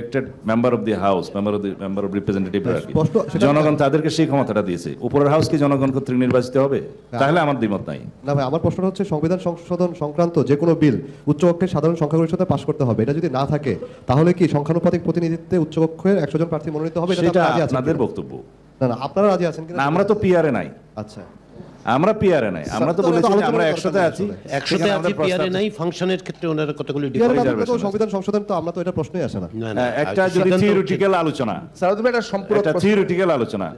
Elected member of the house member of the member of representative জনগণ তাদেরকে সেই ক্ষমতাটা দিয়েছে। উপরের হাউস কি জনগণ কর্তৃক নির্বাচিত হবে? তাহলে আমার দ্বিমত নাই। না ভাই আমার প্রশ্নটা হচ্ছে সংবিধান সংশোধন সংক্রান্ত যে কোনো বিল উচ্চকক্ষের সাধারণ সংখ্যাগরিষ্ঠতা পাশ করতে হবে। এটা যদি না থাকে তাহলে কি সংখ্যানুপাতিক প্রতিনিধিত্বে উচ্চকক্ষের একশো জন প্রার্থী মনোনীত হবে? সেটা আপনাদের? বক্তব্য। না না আপনারা রাজি আছেন কিনা? না আমরা তো পিয়ারে নাই। আচ্ছা। আমরা পিয়ারে নাই আমরা তো বলেছি আলোচনা আমরা একসাথে আছি একসাথে আছে পিয়ারে নাই ফাংশনের ক্ষেত্রে ওনারা কতগুলি সংবিধান সংশোধন তো আমরা তো এটা প্রশ্নই আসে না। একটা যদি থিওরিটিক্যাল আলোচনা। স্যার তুমি এটা সম্পূর্ণ একটা থিওরিটিক্যাল আলোচনা।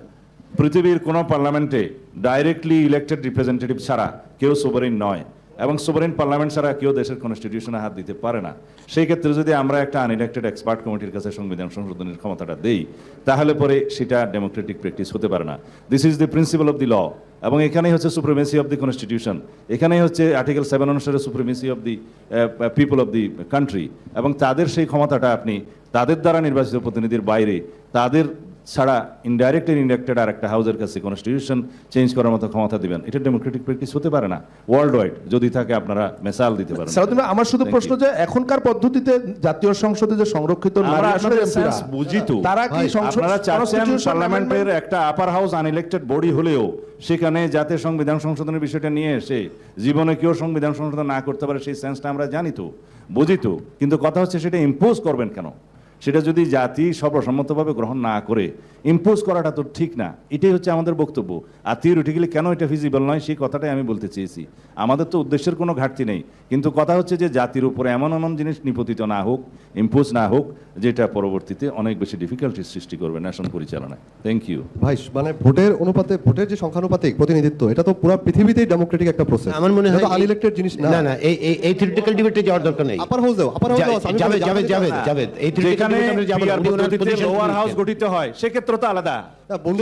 পৃথিবীর কোন পার্লামেন্টে ডাইরেক্টলি ইলেক্টেড রিপ্রেজেন্টেটিভ ছাড়া কেউ সোভারেন নয়। এবং সোভারেন পার্লামেন্ট ছাড়া কেউ দেশের কনস্টিটিউশনে হাত দিতে পারে না। সেই ক্ষেত্রে যদি আমরা একটা আনইলেক্টেড এক্সপার্ট কমিটির কাছে সংবিধান সংশোধনের ক্ষমতাটা দেই, তাহলে পরে সেটা ডেমোক্রেটিক প্র্যাকটিস হতে পারে না। This is the principle of the law এবং এখানেই হচ্ছে সুপ্রিমেসি অফ দি কনস্টিটিউশন এখানেই হচ্ছে আর্টিকেল সেভেন অনুসারে supremacy of the people of the country এবং তাদের সেই ক্ষমতাটা আপনি, তাদের দ্বারা নির্বাচিত প্রতিনিধির বাইরে, তাদের ছাড়া ইনডাইরেক্ট ইনডাইরেক্টেড আর একটা হাউসের কাছে কনস্টিটিউশন চেঞ্জ করার মতো ক্ষমতা দিবেন। এটা ডেমোক্রেটিক প্র্যাকটিস হতে পারে না। ওয়ার্ল্ড ওয়াইড যদি থাকে আপনারা মেসাল দিতে পারেন। স্যার তুমি আমার শুধু প্রশ্ন যে এখনকার পদ্ধতিতে জাতীয় সংসদে যে সংরক্ষিত নারী আসলে বুঝি তো। তারা কি সংসদ আপনারা চাচ্ছেন পার্লামেন্টের একটা আপার হাউস আনইলেক্টেড বডি হলেও সেখানে যাতে সংবিধান সংশোধনের বিষয়টা নিয়ে এসে জীবনে কেউ সংবিধান সংশোধন না করতে পারে সেই সেন্সটা আমরা জানি তো বুঝি তো। কিন্তু কথা হচ্ছে সেটা ইম্পোজ করবেন কেন? সেটা যদি জাতি সর্বসম্মতভাবে গ্রহণ না করে ইম্পোজ করাটা তো ঠিক না। এটাই হচ্ছে আমাদের বক্তব্য। আর থিওরিটিক্যালি কেন এটা ফিজিবল নয় সেই কথাটাই আমি বলতে চেয়েছি। আমাদের তো উদ্দেশ্যের কোনো ঘাটতি নেই। কিন্তু কথা হচ্ছে যে জাতির উপরে এমন এমন জিনিস নিপতিত না হোক ইম্পোজ না হোক যেটা পরবর্তীতে অনেক বেশি ডিফিকাল্টির সৃষ্টি করবে ন্যাশন পরিচালনায়। থ্যাংক ইউ ভাই মানে ভোটের অনুপাতে ভোটের যে সংখ্যানুপাতিক প্রতিনিধিত্ব এটা তো পুরো পৃথিবীতেই ডেমোক্রেটিক একটা প্রসেস আমার মনে হয় আনইলেক্টেড জিনিস না। না না এই এই এই থিওরিটিক্যাল ডিবেটে যাওয়ার দরকার নেই। আপার হাউসেও আপার হাউসেও যা- জাভেদ জাভেদ জাভেদ জাভেদ এই থিওরিটিক্যাল ডিবেটে আমরা যাব লোয়ার হাউস গঠিত হয় সেক্ষেত্রে তো আলাদা।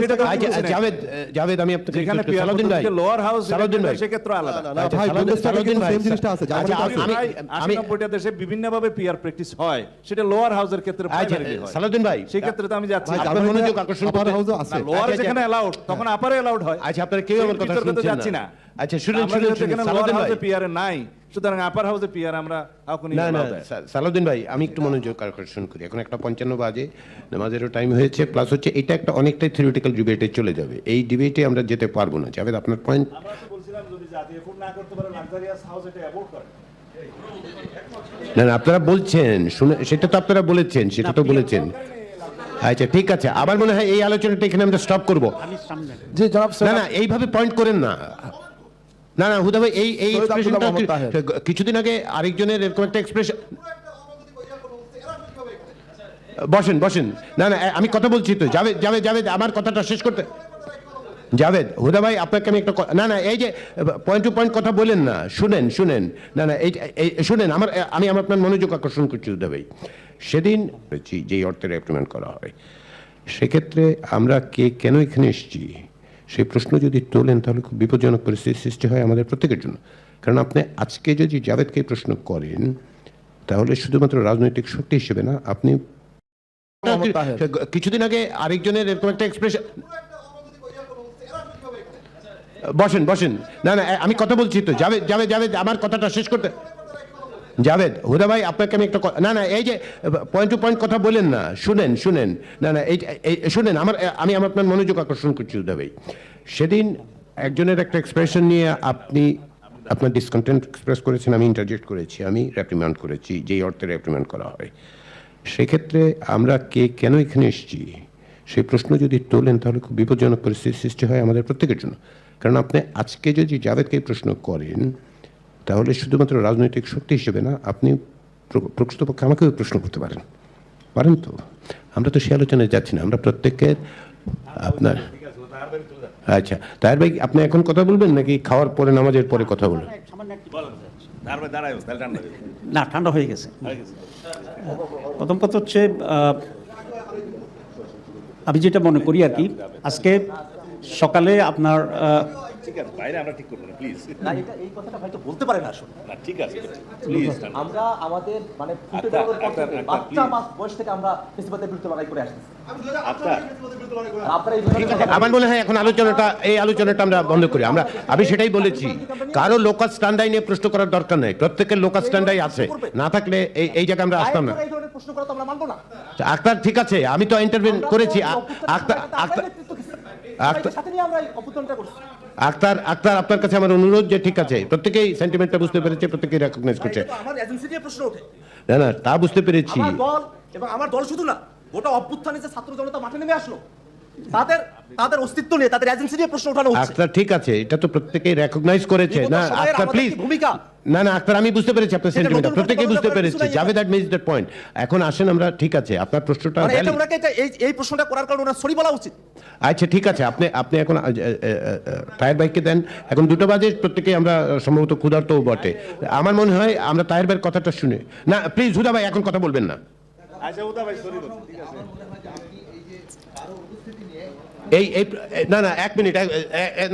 সেটা আচ্ছা, জাভেদ জাভেদ আমি আপনাকে যেখানে সালাউদ্দিন ভাই লোয়ার হাউস সালাউদ্দিন ভাই। সেক্ষেত্রে আলাদা। না, না, আচ্ছা, ভাই, সালাউদ্দিন- Bundestag-এ সালাউদ্দিন কিন্তু ভাই, same জিনিসটা আছে, আচ্ছা, আমি- আমি- নব্বইটা দেশে বিভিন্নভাবে পিয়ার প্র্যাকটিস হয় সেটা লোয়ার হাউসের ক্ষেত্রে আচ্ছা, primarily হয়। সালাউদ্দিন ভাই। সেই ক্ষেত্রে তো আমি যাচ্ছি। আপনার মনোযোগ আকর্ষণ করতে- হাউসও আছে। লোয়ার আচ্ছা, যেখানে আচ্ছা। তখন আপারে অ্যালাউড হয়। আচ্ছা আপনারা কেউ আমার কথা শুনছেন না। আচ্ছা শুনুন শুনুন শুনুন। সালাউদ্দিন ভাই। পিয়ারে নাই সুতরাং আপার হাউসে পিয়ার আমরা না না সালাউদ্দিন ভাই আমি একটু মনোযোগ আকর্ষণ করি। এখন একটা পঞ্চান্ন বাজে নামাজেরও টাইম হয়েছে প্লাস হচ্ছে এটা একটা অনেকটাই থিওরিটিক্যাল ডিবেটে চলে যাবে। এই ডিবেটে আমরা যেতে পারব না। জাভেদ আপনার পয়েন্ট আমরা তো বলছিলাম যদি জাতি এফোর্ড না করতে পারে লাক্সারিয়াস হাউস এটা অ্যাভয়েড করে। না আপনারা বলছেন শুনে সেটা তো আপনারা বলেছেন সেটা তো বলেছেন। আচ্ছা ঠিক আছে। আবার মনে হয় এই আলোচনাটা এখানে আমরা স্টপ করব। জি জনাব না না এইভাবে পয়েন্ট করেন না। না না হুদা ভাই এই এই এক্সপ্রেশনটা কিছুদিন আগে আরেকজনের এরকম একটা এক্সপ্রেশন বসেন বসেন। না না আমি কথা বলছি তো। যাবে যাবে যাবে আমার কথাটা শেষ করতে জাভেদ হুদা ভাই আপনাকে আমি একটা না না এই যে পয়েন্ট টু পয়েন্ট কথা বলেন না। শুনেন শুনেন। না না এই শুনেন আমার আমি আমার আপনার মনোযোগ আকর্ষণ করছি হুদা ভাই। সেদিন যেই অর্থের অ্যাপ্লিমেন্ট করা হয়। সেক্ষেত্রে আমরা কে কেন এখানে এসেছি? সেই প্রশ্ন যদি তোলেন তাহলে খুব বিপজ্জনক পরিস্থিতি সৃষ্টি হয় আমাদের প্রত্যেকের জন্য। কারণ আপনি আজকে যদি জাভেদকে প্রশ্ন করেন তাহলে শুধুমাত্র রাজনৈতিক শক্তি হিসেবে না আপনি কিছুদিন আগে আরেকজনের এরকম একটা এক্সপ্রেশন বসেন বসেন। না না আমি কথা বলছি তো। যাবে যাবে যাবে আমার কথাটা শেষ করতে জাভেদ, হুদা ভাই, আপনাকে আমি একটা না না, এই যে পয়েন্ট টু পয়েন্ট কথা বলেন না, শুনেন শুনেন। না না, এই শুনেন, আমার, আমি আমার আপনার মনোযোগ আকর্ষণ করছি, হুদা ভাই। সেদিন একজনের একটা এক্সপ্রেশন নিয়ে আপনি, আপনার ডিসকন্টেন্ট এক্সপ্রেস করেছেন, আমি ইন্টারজেক্ট করেছি, আমি রেপ্রিমান্ড করেছি, যেই অর্থে রেপ্রিমান্ড করা হয়। সেক্ষেত্রে আমরা কে, কেন এখানে এসেছি? সেই প্রশ্ন যদি তোলেন, তাহলে খুব বিপজ্জনক পরিস্থিতি সৃষ্টি হয় আমাদের প্রত্যেকের জন্য। কারণ আপনি আজকে যদি জাভেদকে প্রশ্ন করেন তাহলে শুধুমাত্র রাজনৈতিক শক্তি হিসেবে না, আপনি প্র- প্রকৃতপক্ষে আমাকেও প্রশ্ন করতে পারেন। পারেন তো? আমরা তো সে আলোচনায় যাচ্ছি না, আমরা প্রত্যেকের আপনার আচ্ছা তাহের ভাই, আপনি এখন কথা বলবেন নাকি খাওয়ার পরে, নামাজের পরে কথা বলবেন। না, ঠান্ডা হয়ে গেছে। প্রথম কথা হচ্ছে আমি যেটা মনে করি আর কি, আজকে সকালে আপনার ঠিক আছে বাইরে আমরা ঠিক করব না প্লিজ না এটা এই কথাটা হয়তো বলতে পারে না আসলে। না ঠিক আছে প্লিজ আমরা আমাদের মানে ফুটে আচ্ছা, পর আচ্ছা, থেকে, আচ্ছা, বাচ্চা মাস বয়স থেকে আমরা বিরুদ্ধে লড়াই করে ধরনের আমার মনে হয় এখন আলোচনাটা এই আলোচনাটা আমরা বন্ধ করি। আমরা আমি সেটাই বলেছি কারও লোকাল স্ট্যান্ডাই নিয়ে প্রশ্ন করার দরকার নেই প্রত্যেকের লোকাল স্ট্যান্ডাই আছে। না থাকলে এই এই জায়গায় আমরা আসতাম না। এই ধরনের প্রশ্ন করা তো আমরা মানবো না। আক্তার ঠিক আছে আমি তো ইন্টারভিউ করেছি আক্তার আক্তার সাথে নিয়ে আমরা করছি। আক্তার আক্তার আপনার কাছে আমার অনুরোধ যে ঠিক আছে প্রত্যেকেই সেন্টিমেন্টটা বুঝতে পেরেছে প্রত্যেকেই রেকগনাইজ করছে। আমার এজেন্সি নিয়ে প্রশ্ন ওঠে। না না তা বুঝতে পেরেছি। আমার দল এবং আমার দল শুধু না গোটা অভ্যুত্থানে যে ছাত্র জনতা মাঠে নেমে আসলো তাদের তাদের অস্তিত্ব নিয়ে তাদের এজেন্সি নিয়ে প্রশ্ন ওঠানো হচ্ছে। আক্তার ঠিক আছে এটা তো প্রত্যেকেই রেকগনাইজ করেছে। না আক্তার প্লিজ ভূমিকা? না না আক্তার আমি বুঝতে পেরেছি আপনার সেন্টিমেন্ট প্রত্যেকেই বুঝতে পেরেছি। Javed that miss that point এখন আসেন আমরা ঠিক আছে আপনার প্রশ্নটা এটা ওনাকে এই এই প্রশ্নটা করার কারণে ওনার সরি বলা উচিত। আচ্ছা ঠিক আছে আপনি আপনি এখন টায়ার বাইককে দেন। এখন দুটো বাজে প্রত্যেকেই আমরা সম্ভবত ক্ষুধার্ত বটে। আমার মনে হয় আমরা টায়ার বাইক কথাটা শুনে না প্লিজ হুদা ভাই এখন কথা বলবেন না। আচ্ছা উদা ভাই সরি ঠিক আছে। এই এই না না এক মিনিট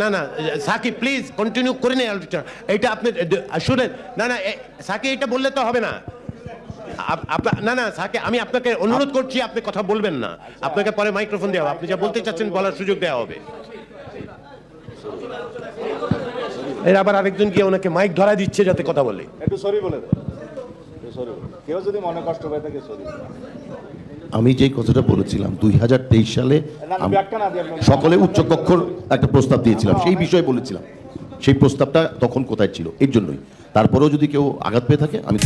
না না সাকিব প্লিজ কন্টিনিউ করে নেই আলোচনা এইটা আপনি শুনেন না না এ, সাকিব এটা বললে তো হবে না। না না সাকিব আমি আপনাকে অনুরোধ করছি আপনি কথা বলবেন না। আপনাকে পরে মাইক্রোফোন দেওয়া আপনি যা বলতে চাচ্ছেন বলার সুযোগ দেওয়া হবে। এর আবার আরেকজন গিয়ে ওনাকে মাইক ধরা দিচ্ছে যাতে কথা বলে। একটু সরি বলে কেউ যদি মনে কষ্ট পায় তাকে সরি আমি যে কথাটা বলেছিলাম দুই হাজার তেইশ সালে সকলে উচ্চকক্ষর একটা প্রস্তাব দিয়েছিলাম। সেই বিষয়ে বলেছিলাম। সেই প্রস্তাবটা তখন কোথায় ছিল? এর জন্যই। তারপরেও যদি কেউ আঘাত পেয়ে থাকে আমি